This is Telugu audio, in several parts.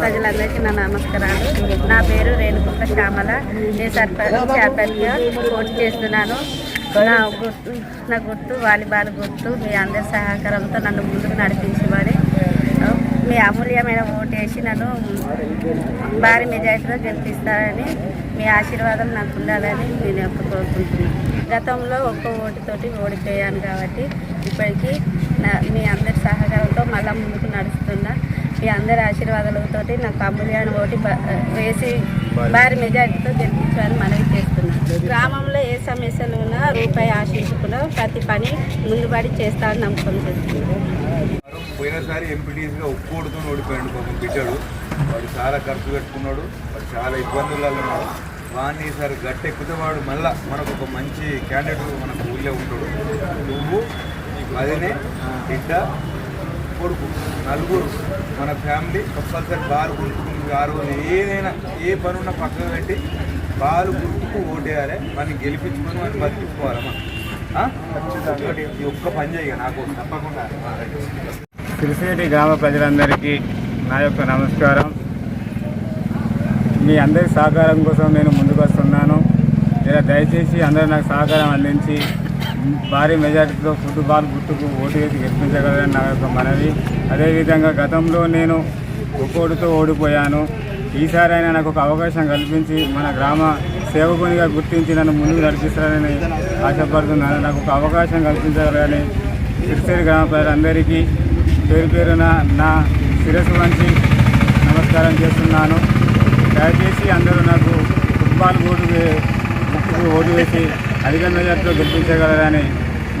ప్రజలందరికీ నా నమస్కారాలు. నా పేరు రేణుకుంట శ్యామల. నేను సర్పంచ్ అభ్యర్థిగా పోటీ చేస్తున్నాను. నా గుర్తు నా గుర్తు వాలీబాల్ గుర్తు మీ అందరి సహకారంతో నన్ను ముందుకు నడిపించేవాడి మీ అమూల్యమైన ఓటు వేసి నన్ను భారీ మెజార్టీలో గెలిపిస్తారని మీ ఆశీర్వాదం నాకు ఉండాలని నేను యొక్క కోరుకుంటున్నాను. గతంలో ఒక్క ఓటుతోటి ఓడిపోయాను కాబట్టి ఇప్పటికీ నా మీ అందరి సహకారంతో మళ్ళా ముందుకు నడుస్తున్నా మీ అందరి ఆశీర్వాదాలతో నాకు అమూల్యమైన ఓటు వేసి భారీ మెజారిటీతో గెలిపించాలని మనవి చేస్తున్నాను. గ్రామంలో ఏ సమస్యలు ఉన్నా రూపాయి ఆశించకుండా ప్రతి పని ముందుబడి చేస్తానని నమ్మకం చేస్తున్నాను. పోయినసారి ఎంపీటీస్గా ఒక్కోడుతో ఓడిపోయాడు పాపం బిడ్డాడు. వాడు చాలా ఖర్చు పెట్టుకున్నాడు వాడు చాలా ఇబ్బందులలో ఉన్నాడు. వాడిని ఈసారి గట్టెక్కితే వాడు మళ్ళా మనకు ఒక మంచి క్యాండిడేట్ మనకు ఊళ్ళో ఉంటాడు. నువ్వు అదినే బిడ్డ కొడుకు నలుగురు మన ఫ్యామిలీ కంపల్సరీ బారు గురుకుంది గారు ఏదైనా ఏ పని ఉన్నా పక్కన పెట్టి బాలు గురుకు ఓటేయాలి. వాడిని గెలిపించుకొని వాడిని బతికించుకోవాలమ్మా మనం ఈ ఒక్క పని చేయగా నాకు తప్పకుండా. ఆ, గ్రామ ప్రజలందరికీ నా యొక్క నమస్కారం. మీ అందరి సహకారం కోసం నేను ముందుకు వస్తున్నాను ఇలా దయచేసి అందరూ నాకు సహకారం అందించి భారీ మెజార్టీతో ఫుట్బాల్ గుర్తుకు ఓటు వేసి గెలిపించగలరని నా యొక్క మనవి. అదేవిధంగా గతంలో నేను ఒక్కోటితో ఓడిపోయాను. ఈసారైనా నాకు ఒక అవకాశం కల్పించి మన గ్రామ సేవకునిగా గుర్తించి నన్ను ముందుకు నడిపిస్తారని ఆశపడుతున్నాను. నాకు ఒక అవకాశం కల్పించగలరని సిరిసేరి గ్రామ ప్రజలందరికీ పేరు పేరున నా శిరస్సు వంచి నమస్కారం చేస్తున్నాను. దయచేసి అందరూ నాకు ఫుట్బాల్ ఓటు వే- ముక్కుకు ఓటు వేసి అధిక మెజార్టీలో గెలిపించగలరని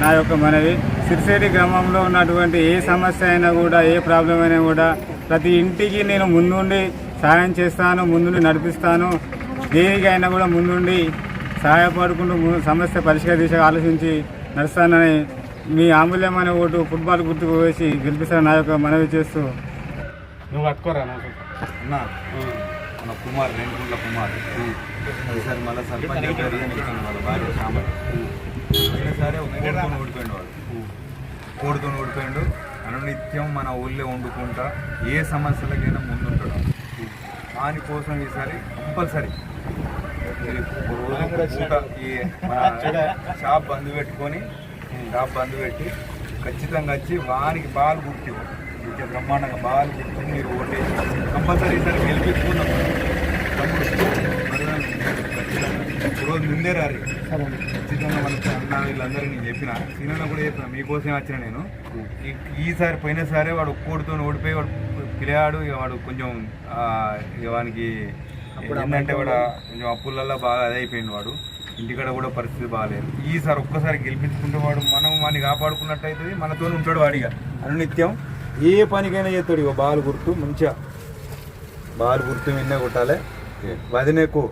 నా యొక్క మనవి. సిరిసేటి గ్రామంలో ఉన్నటువంటి ఏ సమస్య అయినా కూడా ఏ ప్రాబ్లం అయినా కూడా ప్రతి ఇంటికి నేను ముందుండి సహాయం చేస్తాను ముందుండి నడిపిస్తాను. దేనికైనా కూడా ముందుండి సహాయపడుకుంటూ సమస్య పరిష్కార దిశగా ఆలోచించి నడుస్తానని మీ అమూల్యమైన ఓటు ఫుట్బాల్ గుర్తుకు వేసి గెలిపిస్తానని నా యొక్క మనవి చేస్తూ నువ్వు పట్టుకోరా అన్న మన కుమార్ రేణుగుండ్ల కుమార్ ఈసారి మళ్ళీ సర్పంచ్ వాళ్ళ భార్య శ్యామల. పోయినసారి ఒక కోడితో ఓడిపోయాడు వాడు. కోడితో ఓడిపోయాడు. అనునిత్యం మన ఊళ్ళో వండుకుంటా ఏ సమస్యలకైనా ముందుంటాడు. దానికోసం ఈసారి కంపల్సరీ రోజు ఈ మన షాప్ బంద్ పెట్టుకొని షాప్ బంద్ పెట్టి ఖచ్చితంగా వచ్చి వానికి బాల్ గుర్తి ఇచ్చే బ్రహ్మాండంగా బాల్ గుర్తి మీరు ఓటేసి కంపల్సరీ తమ్ముడు ఖచ్చితంగా. రోజు ముందే రారు. ఖచ్చితంగా మన అన్న వీళ్ళందరూ నేను చెప్పిన. సీనియర్లో కూడా చెప్పిన. మీకోసం వచ్చిన నేను. ఈసారి పోయినసారి వాడు ఒక్కోడితో ఓడిపోయి వాడు పిల్లవాడు ఇక వాడు కొంచెం ఇక వానికి ఏంటంటే వాడు కొంచెం అప్పులలో బాగా అదే అయిపోయింది వాడు. ఇంటికాడ కూడా పరిస్థితి బాగాలేదు ఈసారి ఒక్కసారి గెలిపించుకుంటే వాడు మనం వాడిని కాపాడుకున్నట్టు అవుతుంది మనతో ఉంటాడు వాడిగా అనునిత్యం ఏ పనికైనా చేస్తాడు ఇక బాల్ గుర్తు మంచిగా. బాల్ గుర్తు విన్నే కొట్టాలి. వదినకు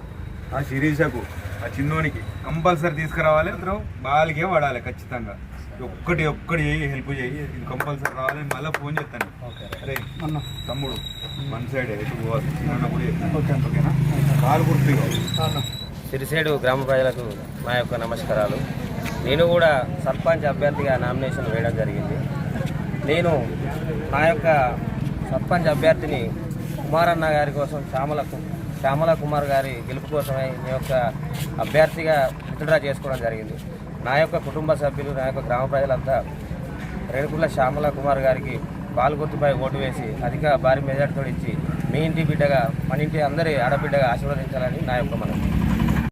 ఆ శిరీషకు ఆ చిన్నోనికి కంపల్సరీ తీసుకురావాలి. అందరం బాల్కే వాడాలి ఖచ్చితంగా. ఒక్కటి ఒక్కటి చేయి హెల్ప్ చేయి. ఇది కంపల్సరీ రావాలి. మళ్ళీ ఫోన్ చేస్తాను. అరే తమ్ముడు వన్ సైడ్ ఎటు పోవాలి? చిన్న కూడా. ఓకేనా? బాల్ గుర్తు. సిరిసేడు గ్రామ ప్రజలకు నా యొక్క నమస్కారాలు. నేను కూడా సర్పంచ్ అభ్యర్థిగా నామినేషన్ వేయడం జరిగింది. నేను నా యొక్క సర్పంచ్ అభ్యర్థిని కుమారన్న గారి కోసం శ్యామల కు- శ్యామల కుమార్ గారి గెలుపు కోసమై నేను యొక్క అభ్యర్థిగా విత్డ్రా చేసుకోవడం జరిగింది. నా యొక్క కుటుంబ సభ్యులు నా యొక్క గ్రామ ప్రజలంతా రేణుకుల శ్యామల కుమార్ గారికి పాల్గొత్తుపై ఓటు వేసి అధిక భారీ మెజార్టీతో ఇచ్చి మీ ఇంటి బిడ్డగా మన ఇంటి అందరి ఆడబిడ్డగా ఆశీర్వదించాలని నా యొక్క మనం